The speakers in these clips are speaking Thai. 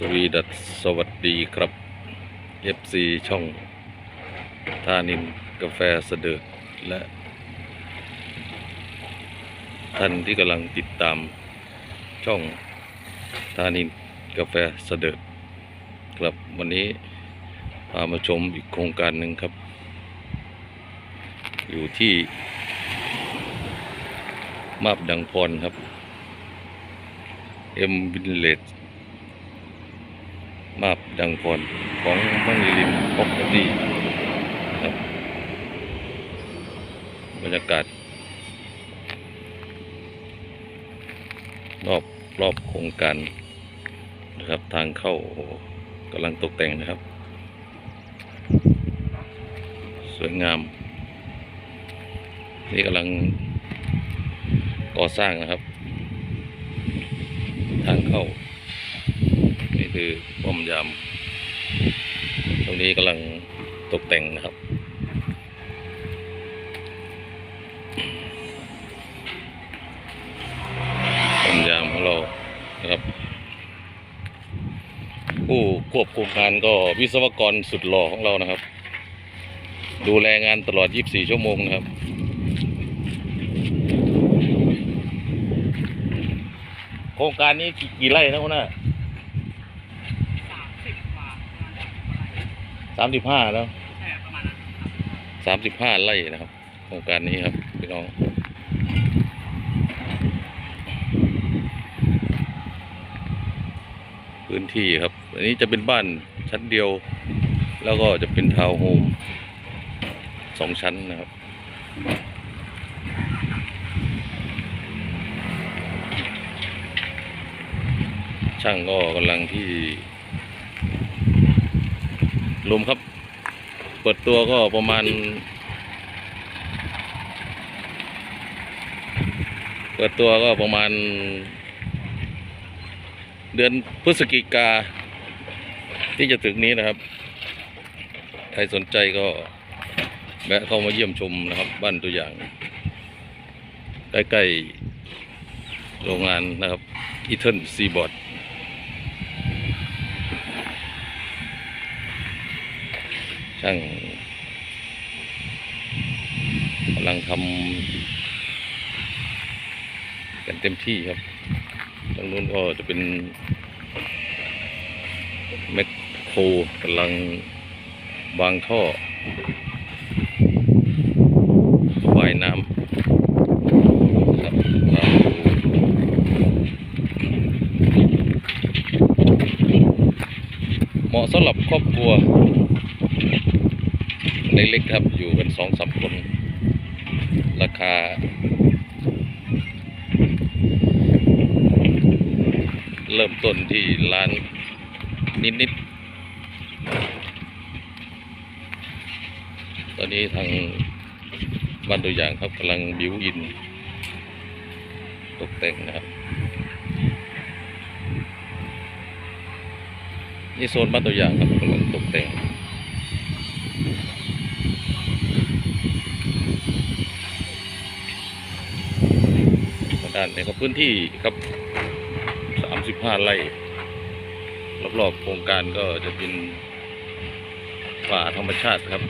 สวีดัสสวัสดีครับ FC ช่องทานินกาแฟเสดิร์และ ท่านที่กำลังติดตามช่องทานินกาแฟเสดิร์ครับวันนี้พามาชมอีกโครงการหนึ่งครับ อยู่ที่ มาบดังพรครับเอ็มวินเลด มาบดังพรของมังลิมพ็อกตี้ครับบรรยากาศ รอบรอบโครงการนะครับทางเข้าโอ้กำลังตกแต่งนะครับ สวยงาม นี่กำลังก่อสร้างนะครับ ทางเข้า คือป้อมยาม ตรงนี้กำลังตกแต่งนะครับ ป้อมยามของเรานะครับ ผู้ควบคุมงานก็วิศวกรสุดหล่อของเรานะครับ ดูแลงานตลอด 24 ชั่วโมงนะครับโครงการนี้กี่กี่ไร่นะคุณน่ะ สามสิบกว่า สามสิบห้าแล้วแค่ประมาณนั้นสามสิบห้าไร่นะครับ โครงการนี้ครับพี่น้องพื้นที่ครับ อันนี้จะเป็นบ้านชั้นเดียว แล้วก็จะเป็นทาวน์โฮมสองชั้นนะครับ ช่างก็กำลังที่ ลมครับ เปิดตัวก็ประมาณ เปิดตัวก็ประมาณ เดือนพฤศจิกา ที่จะถึงนี้นะครับ ใครสนใจก็แวะเข้ามาเยี่ยมชมนะครับ บ้านตัวอย่าง ใกล้ ๆ โรงงานนะครับอีเทิร์นซีบอร์ด ช่างกำลังทำกันเต็มที่ครับทางนู้นก็จะเป็นแมคโครกำลังวางท่อระบายน้ำครับเหมาะสำหรับครอบครัว เล็กๆครับ อยู่กันสองสามคน ราคา เริ่มต้นที่ล้านนิดๆ ตอนนี้ทางบ้านตัวอย่างครับกำลังบิวอิน ตกแต่งนะครับนี่โซนบ้านตัวอย่างครับกำลังตกแต่ง ด้านนี้ครับพื้นที่ครับ35ไร่รอบๆโครงการก็จะเป็นป่าธรรมชาติครับ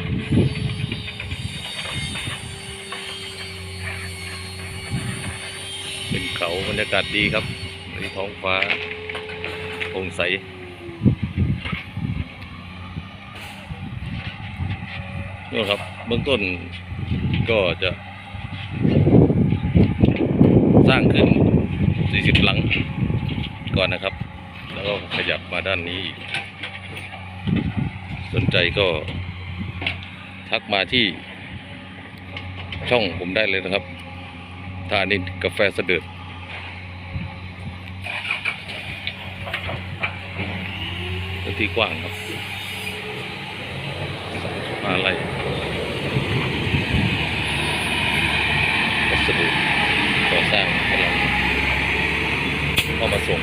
เป็นเขาบรรยากาศดีครับในท้องฟ้าโปร่งใสนี่ครับเบื้องต้นก็จะ สร้างขึ้น 40 หลังก่อนนะครับ แล้วก็ขยับมาด้านนี้อีก สนใจก็ทักมาที่ช่องผมได้เลยนะครับทานินกาแฟเสด็จพื้นที่กว้างครับมาอะไรวั เมาส่ง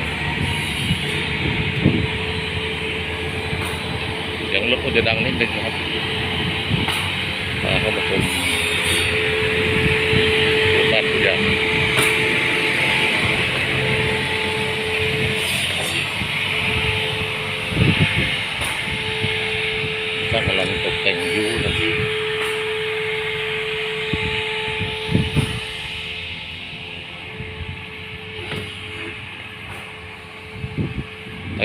เสียงรถก็จะดังนิดนึงนครับมาเข้ามาชมบ้านทุกอย่างสร้างหลังตกแต่ง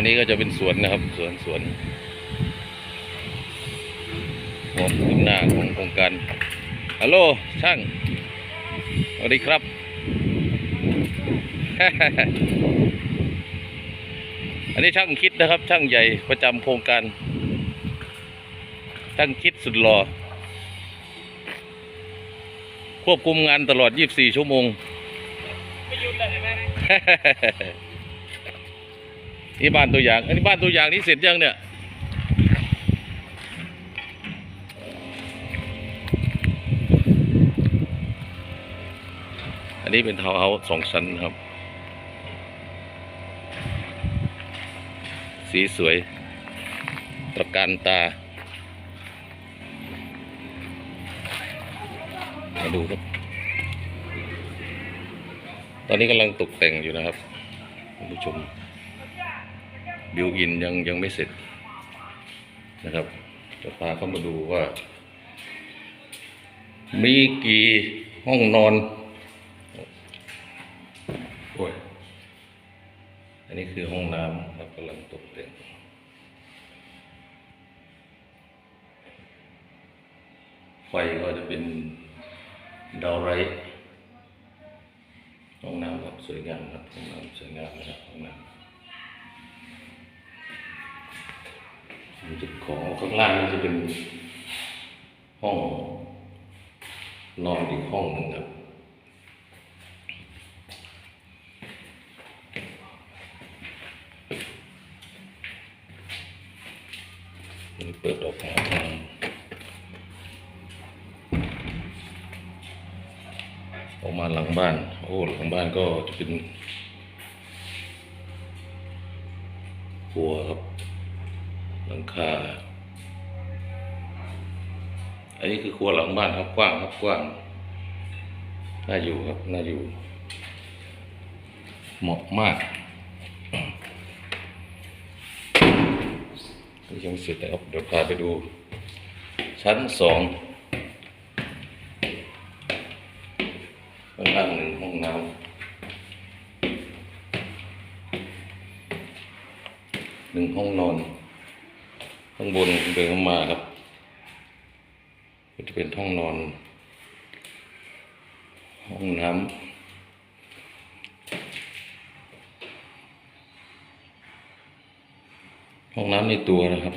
นี้ก็จะเป็นสวนนะครับ สวนสวนหัวขึ้นหน้าของโครงการฮัลโหลช่างสวัสดีครับ อันนี้ช่างคิดนะครับ ช่างใหญ่ประจำโครงการ ช่างคิดสุดหล่อควบคุมงานตลอด 24 ชั่วโมงไม่หยุดเลยเห็นไหม นี่บ้านตัวอย่าง อันนี้บ้านตัวอย่างนี้เสร็จยังเนี่ย อันนี้เป็นทาวน์เฮาส์สองชั้นครับ สีสวย ตระการตามาดูครับ ตอนนี้กำลังตกแต่งอยู่นะครับท่านผู้ชม บิวอินยังยังไม่เสร็จนะครับ จะพาเข้ามาดูว่า มีกี่ห้องนอนโอ้ยอันนี้คือห้องน้ำครับกำลังตกแต่งไฟก็จะเป็นดาวไรห้องน้ำครับสวยงามครับห้องน้ำสวยงามนะครับห้องน้ำ มันจะของข้างล่างนี่จะเป็นห้องนอนอีกห้องหนึ่งครับนี่เปิดออกมาทางออกมาหลังบ้าน โอ้หลังบ้านก็จะเป็นครัวครับ หลังคา อันนี้คือครัวหลังบ้านครับกว้างครับกว้าง น่าอยู่ครับน่าอยู่ เหมาะมากยังไม่เสร็จนะครับเดี๋ยวพาไปดู ชั้นสองข้างล่างหนึ่งห้องน้ำหนึ่งห้องนอน ข้างบนเดินเข้ามาครับ ก็จะเป็นห้องนอน ห้องน้ำห้องน้ำในตัวนะครับ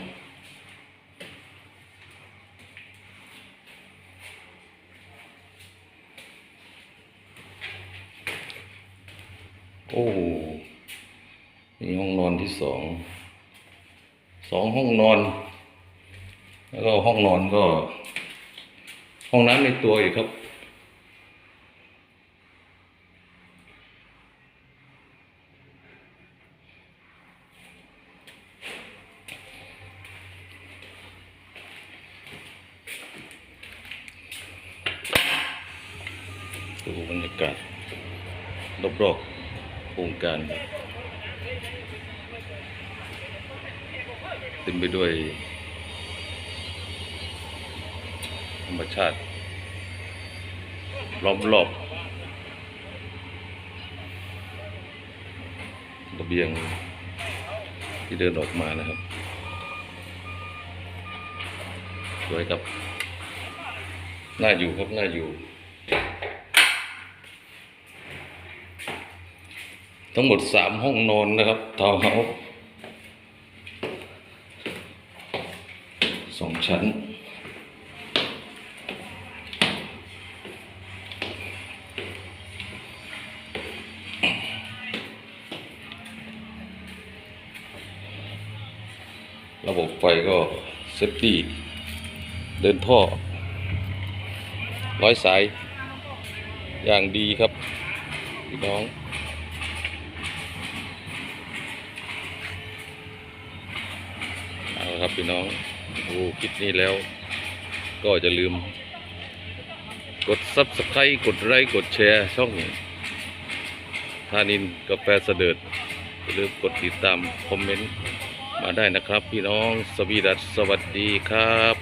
โอ้โหนี่ห้องนอนที่สอง สองห้องนอน แล้วก็ห้องนอนก็ ห้องน้ำในตัวอยู่ครับ ดูบรรยากาศรอบๆโครงการครับ เต็มไปด้วยธรรมชาติล้อมรอบระเบียงที่เดินออกมานะครับ สวยครับ น่าอยู่ครับ น่าอยู่ ทั้งหมดสามห้องนอนนะครับทาวน์เฮาส์ ชั้นระบบไฟก็เซฟตี้ เดินท่อ ร้อยสาย อย่างดีครับพี่น้องเอาครับพี่น้อง ดูคลิปนี้แล้ว ก็จะลืม กด Subscribe กดไลค์กดแชร์ช่องทานินกาแฟเสด็จหรือกดติดตาม คอมเมนต์ มาได้นะครับ พี่น้องสวีดัสสวัสดีครับ